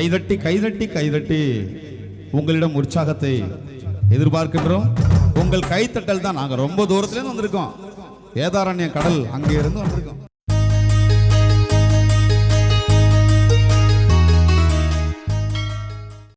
கைதட்டி கைதட்டி கைதட்டி உங்களிடம் உற்சாகத்தை எதிர்பார்க்கின்றோம். உங்கள் கைத்தட்டல் தான் நாங்கள் ரொம்ப தூரத்துலேருந்து வந்திருக்கோம். வேதாரண்ய கடல் அங்கே இருந்து வந்திருக்கோம்.